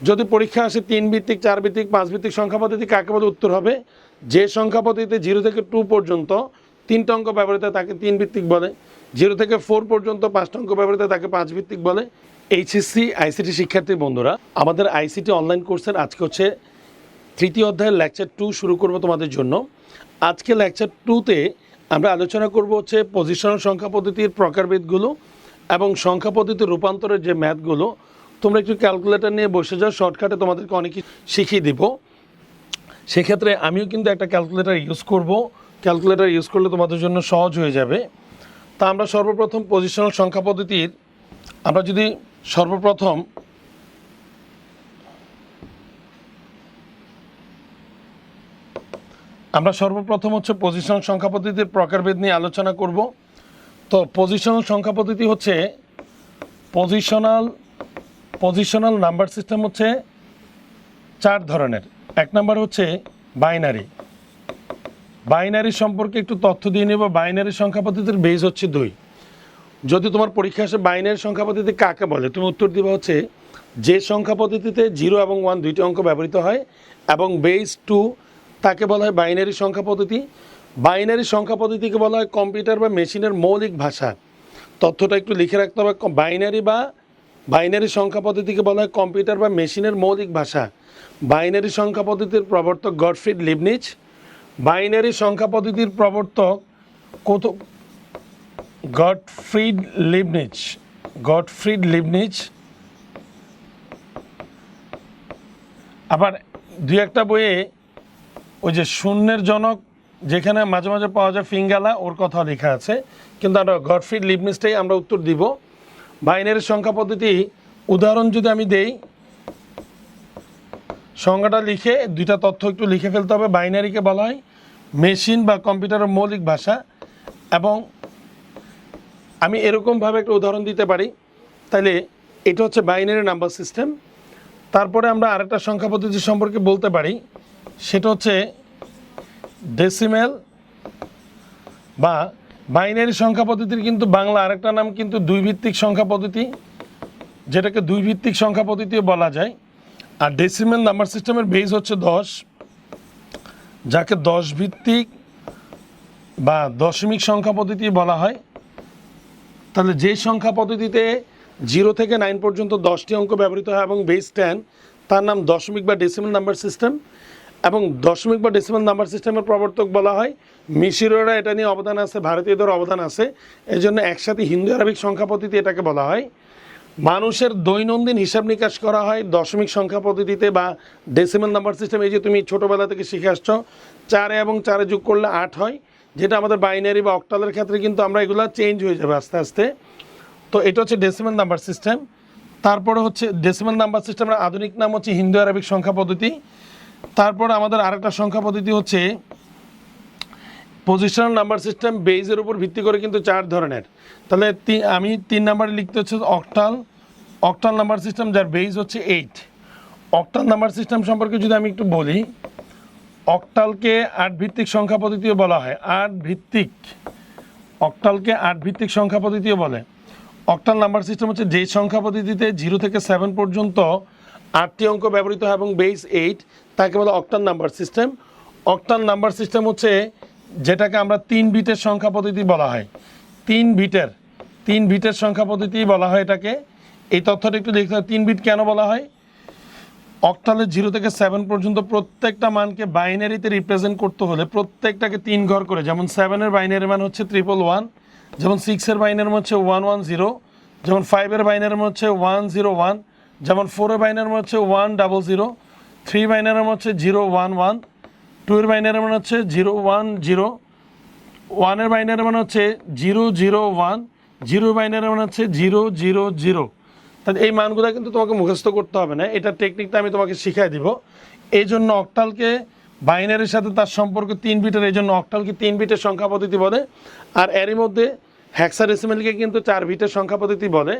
যদি পরীক্ষা আসে তিন ভিত্তিক, চার ভিত্তিক, পাঁচ ভিত্তিক সংখ্যা পদ্ধতি, কাকে বলে উত্তর হবে? যে সংখ্যা পদ্ধতিতে জিরো থেকে টু পর্যন্ত তিনটা অঙ্ক ব্যবহৃত তাকে তিন ভিত্তিক বলে। জিরো থেকে ফোর পর্যন্ত পাঁচটা অঙ্ক ব্যবহৃত তাকে পাঁচ ভিত্তিক বলে। এইচএসসি আইসিটি শিক্ষার্থী বন্ধুরা, আমাদের আইসিটি অনলাইন কোর্সের আজকে হচ্ছে তৃতীয় অধ্যায়ের লেকচার টু শুরু করব তোমাদের জন্য। আজকে লেকচার টুতে আমরা আলোচনা করব হচ্ছে পজিশনাল সংখ্যা পদ্ধতির প্রকারভেদগুলো এবং সংখ্যা পদ্ধতির রূপান্তরের যে ম্যাথগুলো তোমরা একটু ক্যালকুলেটর নিয়ে বসে যাও শর্টকাটে তোমাদেরকে অনেক কিছু শিখিয়ে দিব। সেক্ষেত্রে আমিও কিন্তু একটা ক্যালকুলেটর ইউজ করব। ক্যালকুলেটার ইউজ করলে তোমাদের জন্য সহজ হয়ে যাবে। তা আমরা সর্বপ্রথম পজিশনাল সংখ্যা পদ্ধতির, আমরা যদি সর্বপ্রথম আমরা সর্বপ্রথম হচ্ছে পজিশনাল সংখ্যা পদ্ধতির প্রকারভেদ নিয়ে আলোচনা করব। তো পজিশনাল সংখ্যা পদ্ধতি হচ্ছে পজিশনাল পজিশনাল নাম্বার সিস্টেম হচ্ছে চার ধরনের। এক নাম্বার হচ্ছে বাইনারি। বাইনারি সম্পর্কে একটু তথ্য দিয়ে নেব। বাইনারি সংখ্যা পদ্ধতির বেজ হচ্ছে দুই। যদি তোমার পরীক্ষা আসে বাইনারি সংখ্যা পদ্ধতি কাকে বলে? তুমি উত্তর দিবা হচ্ছে যে সংখ্যা পদ্ধতিতে জিরো এবং ওয়ান দুইটি অঙ্ক ব্যবহৃত হয় এবং বেস টু তাকে বলা হয় বাইনারি সংখ্যা পদ্ধতি। বাইনারি সংখ্যা পদ্ধতিকে বলা হয় কম্পিউটার বা মেশিনের মৌলিক ভাষা। তথ্যটা একটু লিখে রাখতে হবে। বাইনারি বা বাইনারি সংখ্যা পদ্ধতিকে বলা হয় কম্পিউটার বা মেশিনের মৌলিক ভাষা। বাইনারি সংখ্যা পদ্ধতির প্রবর্তক গডফ্রিড লিবনিচ। বাইনারি সংখ্যা পদ্ধতির প্রবর্তক কত, গডফ্রিড লিবনিচ। গডফ্রিড লিবনিচ। আবার দু একটা বইয়ে ওই যে শূন্যের জনক, যেখানে মাঝে মাঝে পাওয়া যায় ফিঙ্গালা, ওর কথা লেখা আছে। কিন্তু আমরা গডফ্রিড লিবনিসটাই আমরা উত্তর দিব। বাইনারি সংখ্যা পদ্ধতি, উদাহরণ যদি আমি দেই সংখ্যাটা লিখে দুইটা তথ্য একটু লিখে ফেলতে হবে, বাইনারিকে বলা হয় মেশিন বা কম্পিউটারের মৌলিক ভাষা, এবং আমি এরকমভাবে একটা উদাহরণ দিতে পারি। তাহলে এটা হচ্ছে বাইনারি নাম্বার সিস্টেম। তারপরে আমরা আরেকটা সংখ্যা পদ্ধতি সম্পর্কে বলতে পারি, সেটা হচ্ছে ডেসিমেল বা বাইনারি সংখ্যা পদ্ধতির কিন্তু বাংলা আরেকটা নাম কিন্তু দুই ভিত্তিক সংখ্যা পদ্ধতি, যেটাকে দুই ভিত্তিক সংখ্যা পদ্ধতিও বলা যায়। আর ডেসিমেল নাম্বার সিস্টেমের বেস হচ্ছে দশ, যাকে দশ ভিত্তিক বা দশমিক সংখ্যা পদ্ধতি বলা হয়। তাহলে যে সংখ্যা পদ্ধতিতে জিরো থেকে নাইন পর্যন্ত দশটি অঙ্ক ব্যবহৃত হয় এবং বেস টেন তার নাম দশমিক বা ডেসিমেল নাম্বার সিস্টেম এবং দশমিক বা ডেসিমেল নাম্বার সিস্টেমের প্রবর্তক বলা হয়। মিশরীয়রা এটা নিয়ে অবদান আছে ভারতীয়দের অবদান আছে। এই জন্য একসাথে হিন্দু আরবিক সংখ্যা পদ্ধতি এটাকে বলা হয়। মানুষের দৈনন্দিন হিসাব নিকাশ করা হয় দশমিক সংখ্যা পদ্ধতিতে বা ডেসিমেল নাম্বার সিস্টেম এই যে তুমি ছোটোবেলা থেকে শিখে আসছো, চারে এবং চারে যোগ করলে আট হয়, যেটা আমাদের বাইনারি বা অক্টালের ক্ষেত্রে কিন্তু আমরা এগুলো চেঞ্জ হয়ে যাবে আস্তে আস্তে। তো এটা হচ্ছে ডেসিমেল নাম্বার সিস্টেম তারপরে হচ্ছে ডেসিমেল নাম্বার সিস্টেমের আধুনিক নাম হচ্ছে হিন্দু আরবিক সংখ্যা পদ্ধতি। তারপর আমাদের আরেকটা সংখ্যা পদ্ধতি হচ্ছে পজিশনাল নাম্বার সিস্টেম বেজের উপর ভিত্তি করে কিন্তু চার ধরনের। তাহলে আমি তিন নাম্বারে লিখতে হচ্ছে অক্টাল অক্টাল নাম্বার সিস্টেম যার বেজ হচ্ছে এইট অক্টাল নাম্বার সিস্টেম সম্পর্কে যদি আমি একটু বলি অক্টালকে আট ভিত্তিক সংখ্যা পদ্ধতিও বলা হয়। আট ভিত্তিক অক্টালকে আট ভিত্তিক সংখ্যা পদ্ধতিও বলে। অক্টাল নাম্বার সিস্টেম হচ্ছে যে সংখ্যা পদ্ধতিতে জিরো থেকে সেভেন পর্যন্ত আটটি অঙ্ক ব্যবহৃত হয় এবং বেস এইট তাকে বলে octal number system. Octal number system হচ্ছে যেটাকে আমরা তিন বিটের সংখ্যা পদ্ধতি বলা হয়। তিন বিটের তিন বিটের সংখ্যা পদ্ধতি বলা হয় এটাকে। এই তথ্যটা একটু দেখতে হবে, তিন বিট কেন বলা হয়? অক্টালের জিরো থেকে সেভেন পর্যন্ত প্রত্যেকটা মানকে বাইনারিতে রিপ্রেজেন্ট করতে হলে প্রত্যেকটাকে তিন ঘর করে, যেমন সেভেনের বাইনারি মান হচ্ছে ট্রিপল ওয়ান যেমন সিক্সের বাইনারি মান হচ্ছে ওয়ান ওয়ান জিরো যেমন ফাইভের বাইনারি মান হচ্ছে ওয়ান জিরো ওয়ান যেমন ফোরের বাইনারি মান হচ্ছে one double zero three binary মান হচ্ছে জিরো ওয়ান ওয়ান টু এর বাইনারি মান হচ্ছে জিরো ওয়ান জিরো, ওয়ানের বাইনারি মান হচ্ছে zero zero one zero binary মান হচ্ছে জিরো জিরো জিরো। তাহলে এই মানগুলো কিন্তু তোমাকে মুখস্থ করতে হবে না, এটা টেকনিকটা আমি তোমাকে শিখাই দিব। এই জন্য অক্টালকে বাইনারির সাথে তার সম্পর্ক তিন বিটের, এই জন্য অক্টালকে তিন বিটের সংখ্যা পদ্ধতি বলে, আর এরই মধ্যে হ্যাক্সাডেসিমেলকে কিন্তু চার বিটের সংখ্যা পদ্ধতি বলে।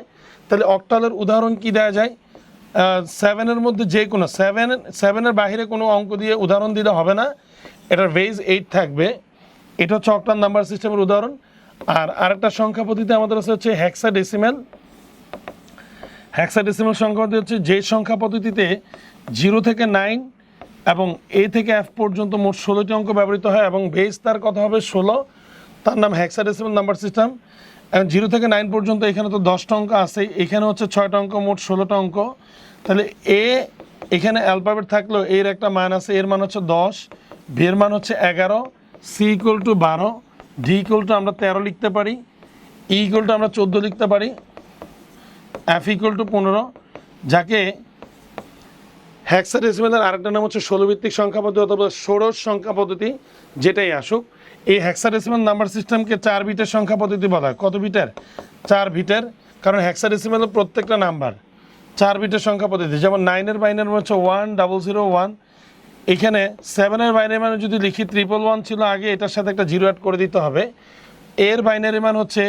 তাহলে অক্টালের উদাহরণ কি দেওয়া যায়? সেভেনের মধ্যে যে কোনো সেভেন সেভেনের বাইরে কোনো অঙ্ক দিয়ে উদাহরণ দিলে হবে না। এটার বেজ এইট থাকবে। এটা হচ্ছে অক্টাল নাম্বার সিস্টেমের উদাহরণ। আর আরেকটা সংখ্যা পদ্ধতি আমাদের আছে হচ্ছে হ্যাক্সা ডেসিমেল হ্যাক্সাডেসিমাল সংখ্যা পদ্ধতি হচ্ছে যে সংখ্যা পদ্ধতিতে জিরো থেকে নাইন এবং এ থেকে এফ পর্যন্ত মোট ষোলোটি অঙ্ক ব্যবহৃত হয় এবং বেস তার কথা হবে? ষোলো। তার নাম হ্যাক্সাডেসিমাল নাম্বার সিস্টেম এবং জিরো থেকে নাইন পর্যন্ত এখানে তো দশটা অঙ্ক আছে এখানে হচ্ছে ছয়টা অঙ্ক, মোট ষোলোটা অঙ্ক। তাহলে এ এখানে অ্যালফাবেট থাকলেও এর একটা মান আছে, এর মান হচ্ছে দশ বি এর মান হচ্ছে এগারো সি ইকুয়াল টু বারো ডি ইকুয়াল টু আমরা তেরো লিখতে পারি ই ইকুয়াল টু আমরা চোদ্দ লিখতে পারি এফ ইকুয়াল টু পনেরো। যাকে হ্যাক্সাডেসিমেলের আরেকটা নাম হচ্ছে ষোলো ভিত্তিক সংখ্যা পদ্ধতি অথবা ষোড়শ সংখ্যা পদ্ধতি, যেটাই আসুক। এই হ্যাক্সাডেসিমেল নাম্বার সিস্টেমকে চার বিটের সংখ্যা পদ্ধতি বলা হয়। কত বিটের? চার বিটের, কারণ হ্যাক্সাডেসিমেলের প্রত্যেকটা নাম্বার চার বিটের সংখ্যা পদ্ধতি। যেমন নাইনের বাইনের হচ্ছে ওয়ান ডাবল জিরো ওয়ান এখানে সেভেনের বাইনারি মানে যদি লিখি ট্রিপল ওয়ান ছিল আগে, এটার সাথে একটা জিরো অ্যাড করে দিতে হবে। এর বাইনারি মান হচ্ছে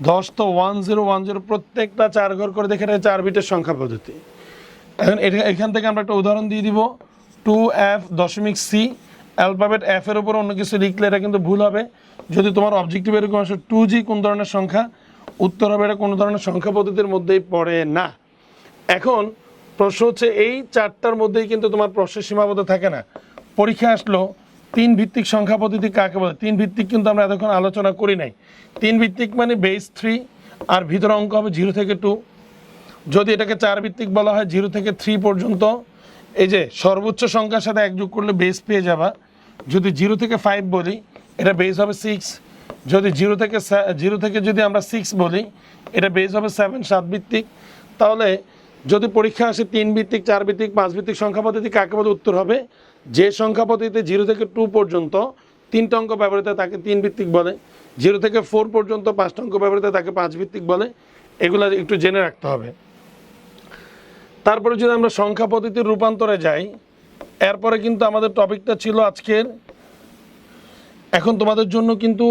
দশ তো ওয়ান জিরো ওয়ান জিরো প্রত্যেকটা চার ঘর করে দেখে এটা চার বিটের সংখ্যা পদ্ধতি। এখন এখান থেকে আমরা একটা উদাহরণ দিয়ে দিব। টু এফ দশমিক সি অ্যালফাবেট এফ এর উপর অন্য কিছু লিখলে এটা কিন্তু ভুল হবে। যদি তোমার অবজেক্টিভ এরকম আসে টু জি কোন ধরনের সংখ্যা, উত্তর হবে এটা কোনো ধরনের সংখ্যা পদ্ধতির মধ্যেই পড়ে না। এখন প্রশ্ন হচ্ছে এই চারটার মধ্যেই কিন্তু তোমার প্রশ্নের সীমাবদ্ধ থাকে না। পরীক্ষা আসলো, তিন ভিত্তিক সংখ্যা পদ্ধতি কাকে বলে? তিন ভিত্তিক কিন্তু আমরা এতক্ষণ আলোচনা করি নাই। তিন ভিত্তিক মানে বেস থ্রি আর ভিতরে অঙ্ক হবে জিরো থেকে টু যদি এটাকে চার ভিত্তিক বলা হয় জিরো থেকে থ্রি পর্যন্ত, এই যে সর্বোচ্চ সংখ্যার সাথে এক যোগ করলে বেস পেয়ে যাবা। যদি জিরো থেকে ফাইভ বলি, এটা বেস হবে সিক্স যদি জিরো থেকে জিরো থেকে যদি আমরা সিক্স বলি, এটা বেস হবে সেভেন সাত ভিত্তিক। তাহলে যদি পরীক্ষা আসে তিন ভিত্তিক, চার ভিত্তিক, পাঁচ ভিত্তিক সংখ্যা পদ্ধতি কাকে বলে উত্তর হবে? যে সংখ্যা পদ্ধতিতে জিরো থেকে টু পর্যন্ত তিনটা অঙ্ক ব্যবহৃত তাকে তিন ভিত্তিক বলে। জিরো থেকে ফোর পর্যন্ত পাঁচটা অঙ্ক ব্যবহৃত তাকে পাঁচ ভিত্তিক বলে। এগুলো একটু জেনে রাখতে হবে। তারপরে যদি আমরা সংখ্যা পদ্ধতির রূপান্তরে যাই এরপরে কিন্তু আমাদের টপিকটা ছিল আজকের এখন তোমাদের জন্য কিন্তু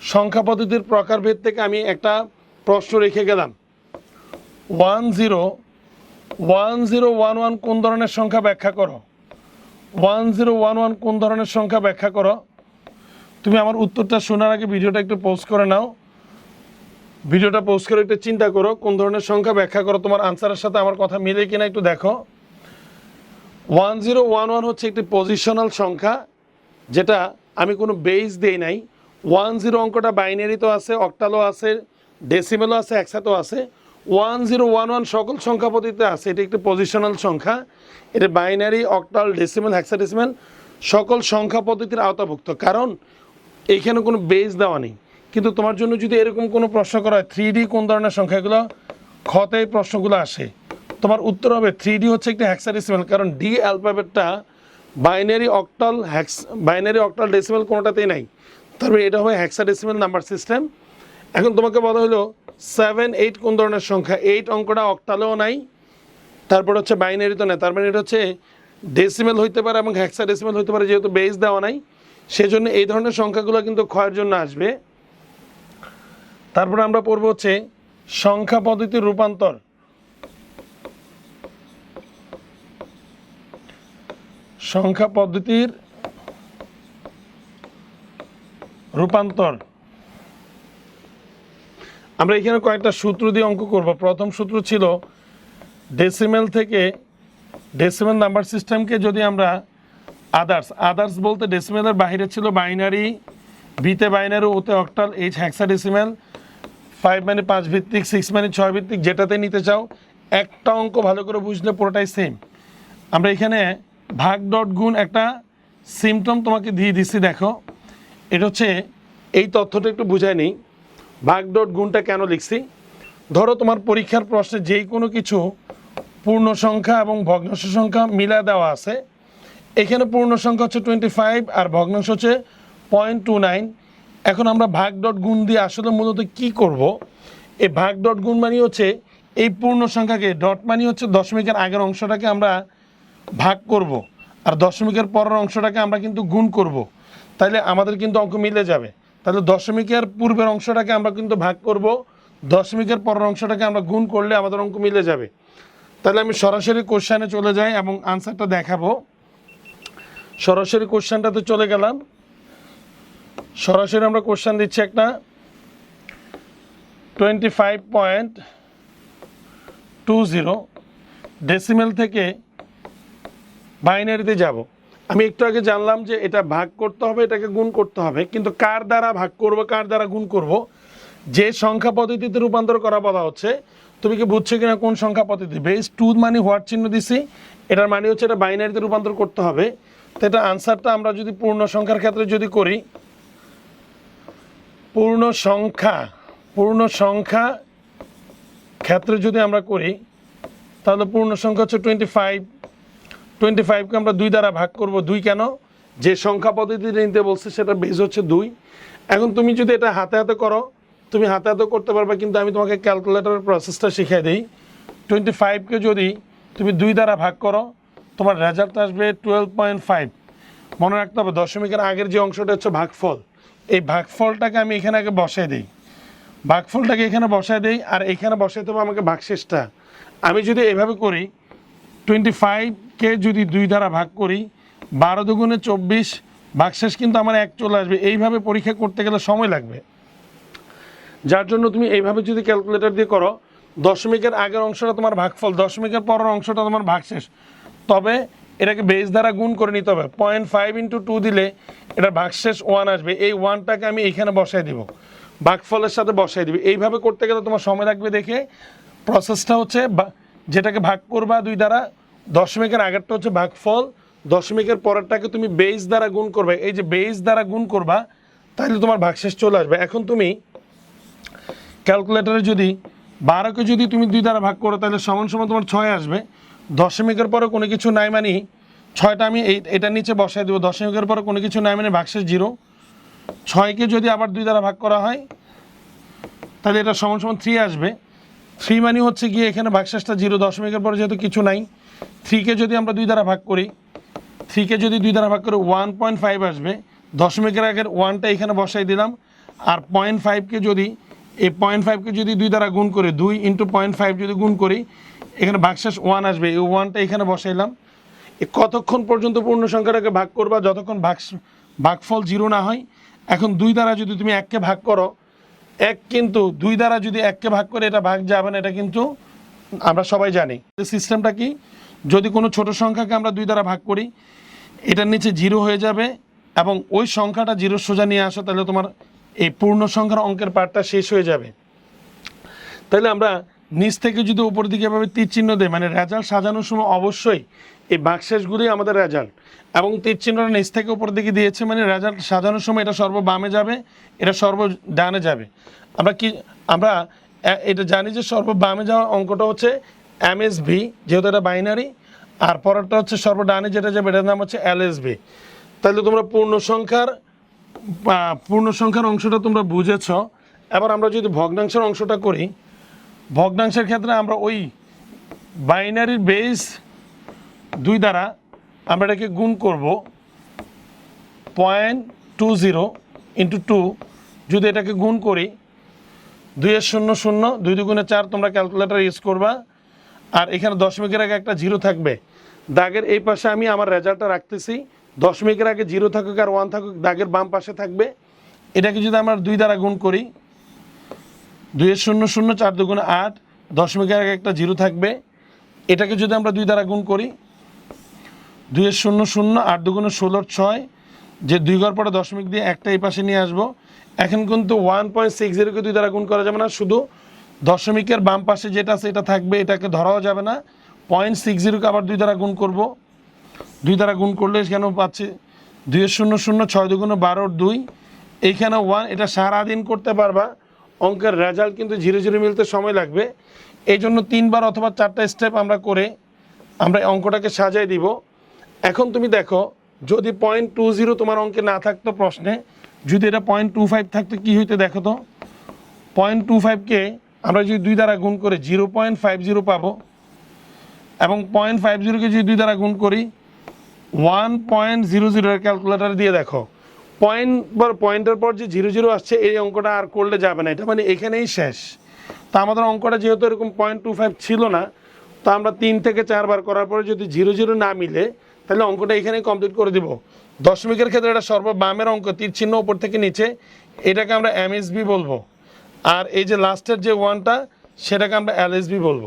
সংখ্যা পদ্ধতির প্রকারভেদ থেকে আমি একটা প্রশ্ন রেখে গেলাম। One zero one zero one one কোন ধরনের সংখ্যা ব্যাখ্যা করো? ওয়ান জিরো ওয়ান ওয়ান কোন ধরনের সংখ্যা ব্যাখ্যা করো? তুমি আমার উত্তরটা শোনার আগে ভিডিওটা একটু পোস্ট করে নাও। ভিডিওটা পোস্ট করে একটু চিন্তা করো, কোন ধরনের সংখ্যা ব্যাখ্যা করো? তোমার আনসারের সাথে আমার কথা মিলে কিনা একটু দেখো। ওয়ান জিরো ওয়ান ওয়ান হচ্ছে একটি পজিশনাল সংখ্যা, যেটা আমি কোনো বেস দেই নাই। ওয়ান জিরো অঙ্কটা বাইনারি তো আছে অক্টালও আছে ডেসিমেলও আছে, একসাথেও আছে। ওয়ান জিরো ওয়ান ওয়ান সকল সংখ্যা পদ্ধতিতে আছে, এটি একটি পজিশনাল সংখ্যা। এটা বাইনারি অক্টাল ডেসিমেল হ্যাক্সাডেসিমেল সকল সংখ্যা পদ্ধতির আওতাভুক্ত। কারণ এইখানে কোনো বেস দেওয়া নেই। কিন্তু তোমার জন্য যদি এরকম কোনো প্রশ্ন করা হয় থ্রি কোন ধরনের সংখ্যাগুলো খতে প্রশ্নগুলো আসে। তোমার উত্তর হবে থ্রি ডি হচ্ছে একটি হ্যাক্সাডেসিমেল কারণ D অ্যালফাবেটটা binary octal hex binary octal decimal কোনোটাতেই নাই। তারপরে এটা হবে হ্যাক্সাডেসিমেল নাম্বার সিস্টেম এখন তোমাকে বলা হলো সেভেন এইট কোন ধরনের সংখ্যা? এইট অঙ্কটা অক্টালেও নাই, তারপর হচ্ছে বাইনারি তো না তার মানে এটা হচ্ছে ডেসিমেল হইতে পারে এবং হ্যাক্সা ডেসিমেল হইতে পারে, যেহেতু বেস দেওয়া নাই, সেজন্য এই ধরনের সংখ্যাগুলো কিন্তু ক্ষয়ের জন্য আসবে। তারপরে আমরা পড়ব হচ্ছে সংখ্যা পদ্ধতির রূপান্তর। সংখ্যা পদ্ধতির রূপান্তর। আমরা এখানে কয়েকটা সূত্র দিয়ে অঙ্ক করব। প্রথম সূত্র ছিল ডেসিমেল থেকে ডেসিমেল নাম্বার সিস্টেমকে যদি আমরা আদার্স আদার্স বলতে ডেসিমেলের বাইরে ছিল বাইনারি বিতে বাইনারি ওতে octal H hexadecimal five মানে পাঁচ ভিত্তিক সিক্স মানে ছয় ভিত্তিক, যেটাতে নিতে চাও, একটা অঙ্ক ভালো করে বুঝলে পুরোটাই সেম আমরা এখানে ভাগ ডট গুণ একটা সিমটম তোমাকে দিয়ে দিচ্ছি দেখো। এটা হচ্ছে, এই তথ্যটা একটু বুঝায় নিই। ভাগ ডট গুণটা কেন লিখছি? ধরো তোমার পরীক্ষার প্রশ্নে যেই কোনো কিছু পূর্ণ সংখ্যা এবং ভগ্নাংশ সংখ্যা মিলা দেওয়া আছে। এখানে পূর্ণ সংখ্যা হচ্ছে টোয়েন্টি ফাইভ আর ভগ্নাংশ হচ্ছে পয়েন্ট টু নাইন এখন আমরা ভাগ ডট গুণ দিয়ে আসলে মূলত কি করব? এই ভাগ ডট গুণ মানে হচ্ছে, এই পূর্ণ সংখ্যাকে ডট মানে হচ্ছে দশমিকের আগের অংশটাকে আমরা ভাগ করব। আর দশমিকের পরের অংশটাকে আমরা কিন্তু গুণ করব। তাহলে আমাদের কিন্তু অঙ্ক মিলে যাবে। তাহলে দশমিকের পূর্বের অংশটাকে আমরা কিন্তু ভাগ করব। দশমিকের পরের অংশটাকে আমরা গুণ করলে আমাদের অঙ্ক মিলে যাবে। তাহলে আমি সরাসরি কোশ্চানে চলে যাই এবং আনসারটা দেখাবো। সরাসরি কোশ্চানটাতে চলে গেলাম। সরাসরি আমরা কোশ্চান দিচ্ছি একটা twenty five point two zero decimal থেকে বাইনারিতে যাব। আমি একটু আগে জানলাম যে এটা ভাগ করতে হবে, এটাকে গুণ করতে হবে, কিন্তু কার দ্বারা ভাগ করব, কার দ্বারা গুণ করব, যে সংখ্যা পদ্ধতিতে রূপান্তর করা বলা হচ্ছে, তুমি কি বুঝছ কিনা কোন সংখ্যা পদ্ধতি? বেস টু মানে হোয়াট চিহ্ন দিছি, এটার মানে হচ্ছে এটা বাইনারিতে রূপান্তর করতে হবে। তো এটা আনসারটা আমরা যদি পূর্ণ সংখ্যার ক্ষেত্রে যদি করি, পূর্ণ সংখ্যা পূর্ণ সংখ্যা ক্ষেত্রে যদি আমরা করি, তাহলে পূর্ণ সংখ্যা হচ্ছে টোয়েন্টি ফাইভ টোয়েন্টি ফাইভকে আমরা দুই দ্বারা ভাগ করব, দুই কেন? যে সংখ্যা পদ্ধতিতে নিতে বলছে সেটা বেজ হচ্ছে দুই। এখন তুমি যদি এটা হাতে হাতে করো, তুমি হাতে হাতে করতে পারবে, কিন্তু আমি তোমাকে ক্যালকুলেটরের প্রসেসটা শিখিয়ে দিই। টোয়েন্টি ফাইভকে যদি তুমি দুই দ্বারা ভাগ করো, তোমার রেজাল্ট আসবে টুয়েলভ পয়েন্ট ফাইভ মনে রাখতে হবে, দশমিকের আগের যে অংশটা হচ্ছে ভাগফল। এই ভাগফলটাকে আমি এখানে আগে বসাই দিই। ভাগফলটাকে এখানে বসায় দিই, আর এখানে বসাইতে হবে আমাকে ভাগশেষটা। আমি যদি এভাবে করি টোয়েন্টি ফাইভকে যদি দুই দ্বারা ভাগ করি, বারো দুগুণে চব্বিশ, ভাগশেষ কিন্তু আমার এক চলে আসবে। এইভাবে পরীক্ষা করতে গেলে সময় লাগবে। যার জন্য তুমি এইভাবে যদি ক্যালকুলেটর দিয়ে করো, দশমিকের আগের অংশটা তোমার ভাগফল, দশমিকের পরের অংশটা তোমার ভাগশেষ। তবে এটাকে বেস দ্বারা গুণ করে নিতে হবে। পয়েন্ট ফাইভ ইন্টু টু দিলে এটা ভাগশেষ ওয়ান আসবে। এই ওয়ানটাকে আমি এইখানে বসাই দিব। ভাগফলের সাথে বসাই দিবি। এইভাবে করতে গেলে তোমার সময় লাগবে দেখে। প্রসেসটা হচ্ছে যেটাকে ভাগ করবা দুই দ্বারা দশমিকের আগেরটা হচ্ছে ভাগফল, দশমিকের পরেরটাকে তুমি বেস দ্বারা গুণ করবে। এই যে বেস দ্বারা গুণ করবা, তাহলে তোমার ভাগশেষ চলে আসবে। এখন তুমি ক্যালকুলেটরে যদি বারোকে যদি তুমি দুই দ্বারা ভাগ করো, তাহলে সমান সমান তোমার ছয় আসবে। দশমিকের পরে কোনো কিছু নাই মানে ছয়টা আমি এই এটার নিচে বসাই দেবো। দশমিকের পরে কোনো কিছু নাই মানে ভাগশেষ জিরো ছয়কে যদি আবার দুই দ্বারা ভাগ করা হয়, তাহলে এটা সমান সমান থ্রি আসবে। থ্রি মানে হচ্ছে গিয়ে এখানে ভাগশেষটা জিরো দশমিকের পরে যেহেতু কিছু নাই থ্রিকে যদি আমরা দুই দ্বারা ভাগ করি থ্রিকে যদি দুই দ্বারা ভাগ করি ওয়ান পয়েন্ট ফাইভ আসবে, দশমিকের আগের ওয়ানটা এখানে বসাই দিলাম, আর পয়েন্ট ফাইভকে যদি, এই পয়েন্ট ফাইভকে যদি দুই দ্বারা গুণ করি দুই ইন্টু পয়েন্ট ফাইভ যদি গুণ করি, এখানে ভাগশেষ ওয়ান আসবে, এই ওয়ানটা এখানে বসাইলাম। কতক্ষণ পর্যন্ত পূর্ণ সংখ্যাটাকে ভাগ করবা? যতক্ষণ ভাগ ভাগফল জিরো না হয়, এখন দুই দ্বারা যদি তুমি এককে ভাগ করো, এক কিন্তু দুই দ্বারা যদি এককে ভাগ করে এটা ভাগ যাবে না, এটা কিন্তু আমরা সবাই জানি। সিস্টেমটা কি? যদি কোনো ছোট সংখ্যাকে আমরা দুই দ্বারা ভাগ করি, এটার নিচে জিরো হয়ে যাবে এবং ওই সংখ্যাটা জিরো সোজা নিয়ে আসো, তাহলে তোমার এই পূর্ণ সংখ্যার অঙ্কের পার্টটা শেষ হয়ে যাবে। তাহলে আমরা নিচ থেকে যদি উপর দিকে এভাবে তীর চিহ্ন দেয় মানে রেজাল্ট সাজানোর সময় অবশ্যই এই বাক্সেসগুলি আমাদের রেজাল্ট। এবং তীর চিহ্নটা নিচ থেকে উপর দিকে দিয়েছে মানে রেজাল্ট সাজানোর সময় এটা সর্ব বামে যাবে, এটা সর্ব ডানে যাবে। আমরা কি, আমরা এটা জানি যে সর্ব বামে যাওয়ার অঙ্কটা হচ্ছে এমএসভি যেহেতু এটা বাইনারি আর পরেরটা হচ্ছে সর্ব ডানে যেটা যাবে, এটার নাম হচ্ছে এলএসভি তাহলে তোমরা পূর্ণ সংখ্যার পূর্ণ সংখ্যার অংশটা তোমরা বুঝেছ। এবার আমরা যদি ভগ্নাংশের অংশটা করি, ভগ্নাংশের ক্ষেত্রে আমরা ওই বাইনারির বেস দুই দ্বারা আমরা এটাকে গুণ করব point two zero into two যদি এটাকে গুণ করি দুইয়ের শূন্য শূন্য, দুই দুগুণে চার তোমরা ক্যালকুলেটার ইউজ করবা। আর এখানে দশমিকের আগে একটা জিরো থাকবে। দাগের এই পাশে আমি আমার রেজাল্টটা রাখতেছি। দশমিকের আগে জিরো থাকুক আর ওয়ান থাকুক, দাগের বাম পাশে থাকবে। এটাকে যদি আমরা দুই দ্বারা গুণ করি, দুইয়ের শূন্য শূন্য, চার দুগুণে আট, দশমিকের আগে একটা জিরো থাকবে। এটাকে যদি আমরা দুই দ্বারা গুণ করি, দুইয়ের শূন্য শূন্য, আট দুগুণে ষোলোর ছয়, যে দুই ঘর পরে দশমিক দিয়ে একটা এই পাশে নিয়ে আসব। এখন কিন্তু ওয়ান পয়েন্ট সিক্স জিরোকে দুই দ্বারা গুণ করা যাবে না, শুধু দশমিকের বাম পাশে যেটা আছে, এটা থাকবে, এটাকে ধরাও যাবে না। পয়েন্ট সিক্স জিরোকে আবার দুই দ্বারা গুণ করব। দুই দ্বারা গুণ করলে কেন পাচ্ছি। দুইয়ের শূন্য শূন্য, ছয় দুগুণ বারোর দুই। এইখানে ওয়ান এটা সারাদিন করতে পারবা। অঙ্কের রেজাল্ট কিন্তু ঝিরে ঝিরে মিলতে সময় লাগবে। এই জন্য তিনবার অথবা চারটা স্টেপ আমরা করে আমরা অঙ্কটাকে সাজাই দিব। এখন তুমি দেখো, যদি পয়েন্ট টু জিরো তোমার অঙ্কে না থাকতো প্রশ্নে, যদি এটা পয়েন্ট টু ফাইভ থাকতো, কী হইতে দেখো তো? পয়েন্ট টু ফাইভকে আমরা যদি দুই দ্বারা গুণ করে জিরো পয়েন্ট ফাইভ জিরো পাবো এবং পয়েন্ট ফাইভ জিরোকে যদি দুই দ্বারা গুণ করি ওয়ান পয়েন্ট জিরো জিরোর ক্যালকুলেটার দিয়ে দেখো। পয়েন্ট পর পয়েন্টের পর যে জিরো জিরো আসছে, এই অঙ্কটা আর করলে যাবে না। এটা মানে এখানেই শেষ। তা আমাদের অঙ্কটা যেহেতু এরকম পয়েন্ট টু ফাইভ ছিল না, তো আমরা তিন থেকে চারবার করার পরে যদি জিরো জিরো না মিলে, তাহলে অঙ্কটা এখানেই কমপ্লিট করে দিব। দশমিকের ক্ষেত্রে এটা সর্ব বামের অঙ্ক তীর চিহ্ন ওপর থেকে নিচে, এটাকে আমরা এমএসবি বলব। আর এই যে লাস্টের যে ওয়ানটা, সেটাকে আমরা এলএসবি বলব।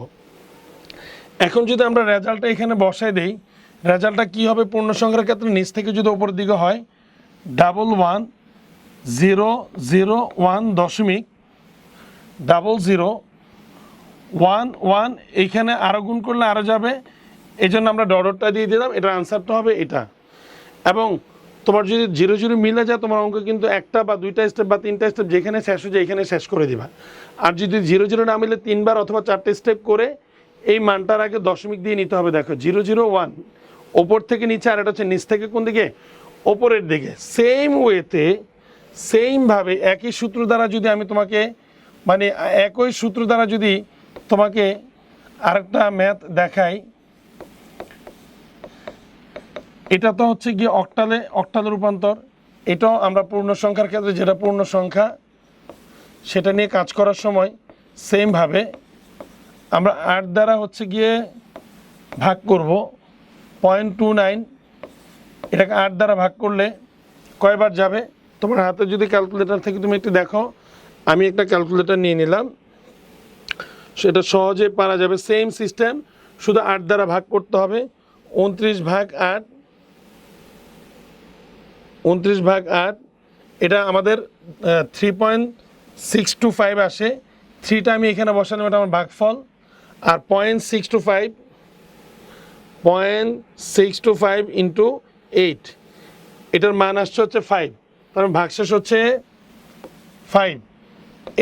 এখন যদি আমরা রেজাল্টটা এখানে বসাই দেই, রেজাল্টটা কী হবে পূর্ণ সংখ্যার ক্ষেত্রে? নিচ থেকে যদি ওপরের দিকে হয়, double one, zero zero, one দশমিক, ডাবল জিরো, ওয়ান ওয়ান এইখানে আরও গুণ করলে আরও যাবে। এই জন্য আমরা ডটটা দিয়ে দিলাম এটা আনসারটা হবে এটা। এবং তোমার যদি জিরো জিরো মিলে যায়, তোমার অঙ্ক কিন্তু একটা বা দুইটা স্টেপ বা তিনটা স্টেপ যেখানে শেষ হয়ে যায় এখানে শেষ করে দিবা। আর যদি জিরো জিরো না মিলে তিনবার অথবা চারটে স্টেপ করে, এই মানটার আগে দশমিক দিয়ে নিতে হবে। দেখো, জিরো জিরো ওয়ান, ওপর থেকে নিচে, আর এটা হচ্ছে নিচ থেকে কোন দিকে? ওপরের দিকে। সেম ওয়েতে সেমভাবে একই সূত্র দ্বারা যদি আমি তোমাকে মানে একই সূত্র দ্বারা যদি তোমাকে আরেকটা ম্যাথ দেখাই এটা তো হচ্ছে গিয়ে অক্টালে অক্টালে রূপান্তর। এটাও আমরা পূর্ণ সংখ্যার ক্ষেত্রে যেটা পূর্ণ সংখ্যা, সেটা নিয়ে কাজ করার সময় সেমভাবে আমরা আট দ্বারা হচ্ছে গিয়ে ভাগ করব। পয়েন্ট টু নাইন এটাকে আট দ্বারা ভাগ করলে কয়বার যাবে? তোমার হাতে যদি ক্যালকুলেটর থেকে তুমি একটু দেখো, আমি একটা ক্যালকুলেটর নিয়ে নিলাম। সেটা সহজে পারা যাবে সেম সিস্টেম শুধু আট দ্বারা ভাগ করতে হবে। উনত্রিশ ভাগ আট উনত্রিশ ভাগ আট, এটা আমাদের three point six two five আসে। থ্রিটা আমি এখানে বসালাম, এটা আমার ভাগফল। আর point six two five point six two five into eight এটার মান আসছে হচ্ছে ফাইভ তার মানে ভাগশেষ হচ্ছে ফাইভ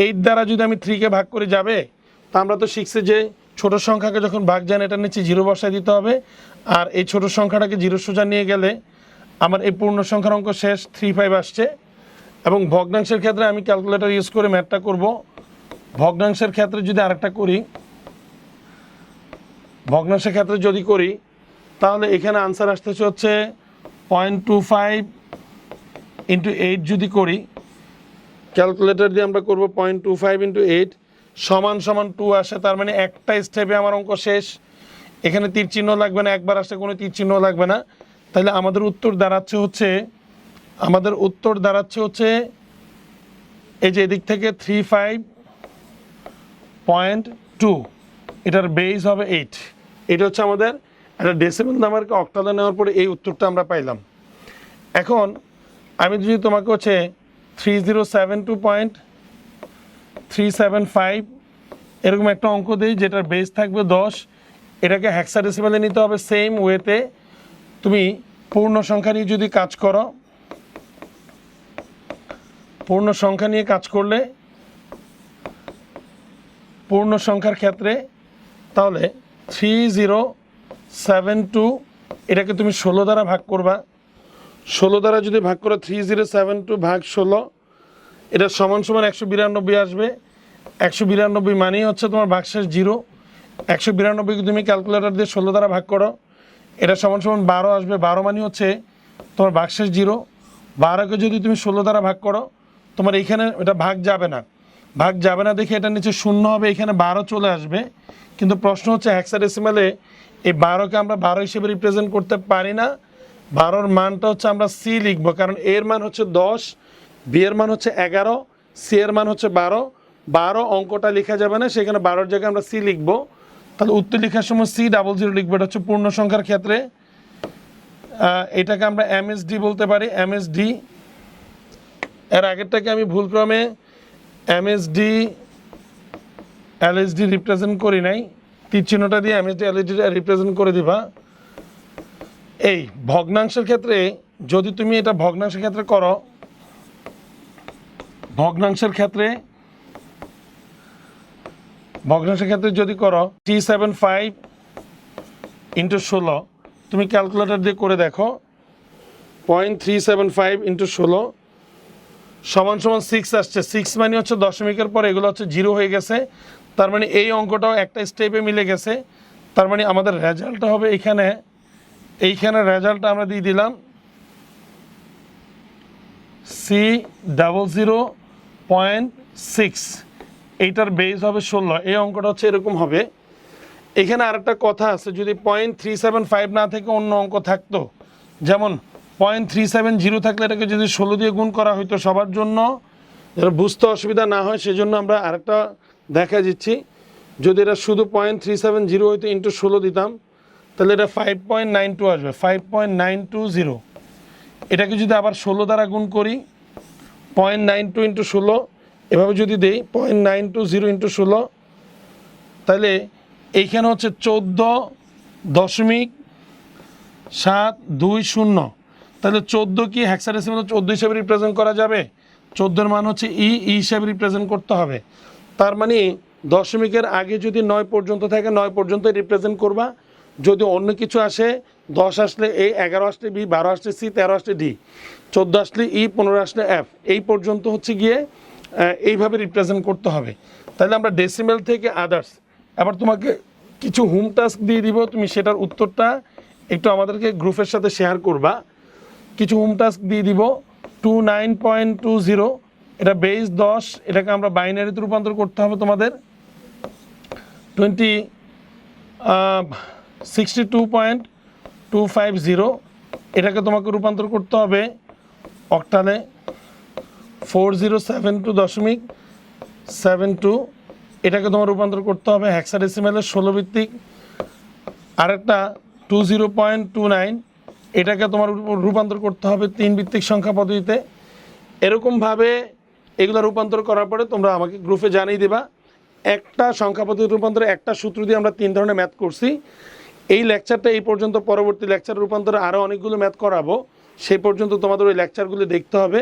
এইট দ্বারা যদি আমি থ্রিকে ভাগ করে যাবে, তা আমরা তো শিখছি যে ছোট সংখ্যাকে যখন ভাগ যান এটা নিচে জিরো বসায় দিতে হবে। আর এই ছোট সংখ্যাটাকে জিরো সোজা নিয়ে গেলে আমার এই পূর্ণ সংখ্যার অঙ্ক শেষ থ্রি ফাইভ আসছে। এবং ভগ্নাংশের ক্ষেত্রে আমি ক্যালকুলেটর ইউজ করে ম্যাথটা করব। ভগ্নাংশের ক্ষেত্রে যদি আরেকটা করি, ভগ্নাংশের ক্ষেত্রে যদি করি, তাহলে এখানে আনসার আসতেছে হচ্ছে point two five into eight যদি করি ক্যালকুলেটর দিয়ে আমরা করব point two five into eight সমান সমান টু আসে, তার মানে একটা স্টেপে আমার অঙ্ক শেষ। এখানে তীর চিহ্ন লাগবে না, একবার আসলে কোনো তীর চিহ্ন লাগবে না। তাহলে আমাদের উত্তর দাঁড়াচ্ছে হচ্ছে, আমাদের উত্তর দাঁড়াচ্ছে হচ্ছে এই যে এদিক থেকে থ্রি ফাইভ পয়েন্ট টু এটার বেস হবে এইট এটা হচ্ছে আমাদের একটা ডেসিমেল নাম্বারকে অক্টালে নেওয়ার পরে এই উত্তরটা আমরা পাইলাম। এখন আমি যদি তোমাকে হচ্ছে three zero seven two point three seven five এরকম একটা অঙ্ক দিই যেটার বেস থাকবে দশ, এটাকে হ্যাক্সা ডেসিমেলে নিতে হবে সেম ওয়েতে তুমি পূর্ণ সংখ্যা নিয়ে যদি কাজ করো, পূর্ণ সংখ্যা নিয়ে কাজ করলে, পূর্ণ সংখ্যার ক্ষেত্রে তাহলে থ্রি জিরো সেভেন টু এটাকে তুমি ষোলো দ্বারা ভাগ করবা। ষোলো দ্বারা যদি ভাগ করো থ্রি জিরো সেভেন টু ভাগ ষোলো, এটা সমান সমান একশো বিরানব্বই আসবে। একশো বিরানব্বই মানেই হচ্ছে তোমার ভাগশেষ জিরো একশো বিরানব্বইকে তুমি ক্যালকুলেটর দিয়ে ষোলো দ্বারা ভাগ করো। এটা সমান সমান বারো আসবে। বারো মানে হচ্ছে তোমার ভাগশেষ জিরো। বারোকে যদি তুমি ষোলো দ্বারা ভাগ করো, তোমার এইখানে এটা ভাগ যাবে না। ভাগ যাবে না দেখে এটা নিচে শূন্য হবে, এখানে বারো চলে আসবে। কিন্তু প্রশ্ন হচ্ছে হ্যাক্সাডেসিমালে এই বারোকে আমরা বারো হিসেবে রিপ্রেজেন্ট করতে পারি না। বারোর মানটা হচ্ছে আমরা সি লিখব, কারণ এর মান হচ্ছে দশ বি এর মান হচ্ছে এগারো সি এর মান হচ্ছে বারো। বারো অঙ্কটা লেখা যাবে না, সেখানে বারোর জায়গায় আমরা সি লিখব। তাহলে উত্তর লেখার সময় সি ডাবল জিরো লিখব, এটা হচ্ছে পূর্ণ সংখ্যার ক্ষেত্রে। এটাকে আমরা এমএসডি বলতে পারি এমএসডি এর আগেরটাকে আমি ভুলক্রমে এমএসডি এলএসডি রিপ্রেজেন্ট করি নাই। তীর চিহ্নটা দিয়ে এমএসডি এলএসডি রিপ্রেজেন্ট করে দিবা। এই ভগ্নাংশের ক্ষেত্রে, যদি তুমি এটা ভগ্নাংশের ক্ষেত্রে করো, ভগ্নাংশের ক্ষেত্রে ভগ্নাংশের ক্ষেত্রে যদি করো থ্রি সেভেন ফাইভ ইন্টু ষোলো, তুমি ক্যালকুলেটর দিয়ে করে দেখো point three seven five into ষোলো, সমান সমান সিক্স আসছে। সিক্স মানে হচ্ছে দশমিকের পর, এগুলো হচ্ছে জিরো হয়ে গেছে। তার মানে এই অঙ্কটাও একটা স্টেপে মিলে গেছে। তার মানে আমাদের রেজাল্টটা হবে এখানে। এইখানে রেজাল্টটা আমরা দিয়ে দিলাম। C double zero point six এইটার বেস হবে ষোলো, এই অঙ্কটা হচ্ছে এরকম হবে। এখানে আরেকটা কথা আছে, যদি পয়েন্ট থ্রি সেভেন ফাইভ না থেকে, অন্য অঙ্ক থাকতো। যেমন পয়েন্ট থ্রি সেভেন জিরো থাকলে এটাকে যদি ষোলো দিয়ে গুণ করা হতো সবার জন্য যেন বুঝতে অসুবিধা না হয়, সেজন্য আমরা আরেকটা দেখা দিচ্ছি। যদি এটা শুধু পয়েন্ট থ্রি সেভেন জিরো হইতো ইন্টু ষোলো দিতাম, তাহলে এটা ফাইভ পয়েন্ট নাইন টু আসবে five point nine two zero এটাকে যদি আবার ষোলো দ্বারা গুণ করি পয়েন্ট নাইন টু ইন্টু ষোলো এভাবে যদি দেই point nine two zero into ষোলো, তাহলে এইখানে হচ্ছে চোদ্দ দশমিক সাত দুই শূন্য। তাহলে চোদ্দ কি হ্যাক্সাডেসিমাল চোদ্দ হিসাবে রিপ্রেজেন্ট করা যাবে? চোদ্দোর মান হচ্ছে ই ই হিসাবে রিপ্রেজেন্ট করতে হবে। তার মানে দশমিকের আগে যদি নয় পর্যন্ত থাকে, নয় পর্যন্ত রিপ্রেজেন্ট করবা। যদি অন্য কিছু আসে, দশ আসলে এ এগারো আসলে বি বারো আসলে সি তেরো আসলে ডি চোদ্দ আসলে ই পনেরো আসলে এফ এই পর্যন্ত হচ্ছে গিয়ে এইভাবে রিপ্রেজেন্ট করতে হবে। তাহলে আমরা ডেসিমেল থেকে আদার্স এবার তোমাকে কিছু হোম টাস্ক দিয়ে দিব, তুমি সেটার উত্তরটা একটু আমাদেরকে গ্রুপের সাথে শেয়ার করবা। কিছু হোম টাস্ক দিয়ে দিব two nine point two zero এটা বেস দশ, এটাকে আমরা বাইনারিতে রূপান্তর করতে হবে তোমাদের। Twenty sixty two point two five zero এটাকে তোমাকে রূপান্তর করতে হবে অক্টালে ফোর জিরো সেভেন টু দশমিক সেভেন টু। এটাকে তোমার রূপান্তর করতে হবে হ্যাক্সাডেসিমেলের ষোলো ভিত্তিক আরেকটা two zero point two nine. এটাকে তোমার রূপান্তর করতে হবে তিন ভিত্তিক সংখ্যা পদ্ধতিতে। এরকমভাবে এগুলো রূপান্তর করার পরে তোমরা আমাকে গ্রুপে জানিয়ে দেবা। একটা সংখ্যা পদ্ধতি রূপান্তরে একটা সূত্র দিয়ে আমরা তিন ধরনের ম্যাথ করছি। এই লেকচারটা এই পর্যন্ত পরবর্তী লেকচার রূপান্তরে আরও অনেকগুলো ম্যাথ করাবো। সেই পর্যন্ত তোমাদের ওই লেকচারগুলো দেখতে হবে।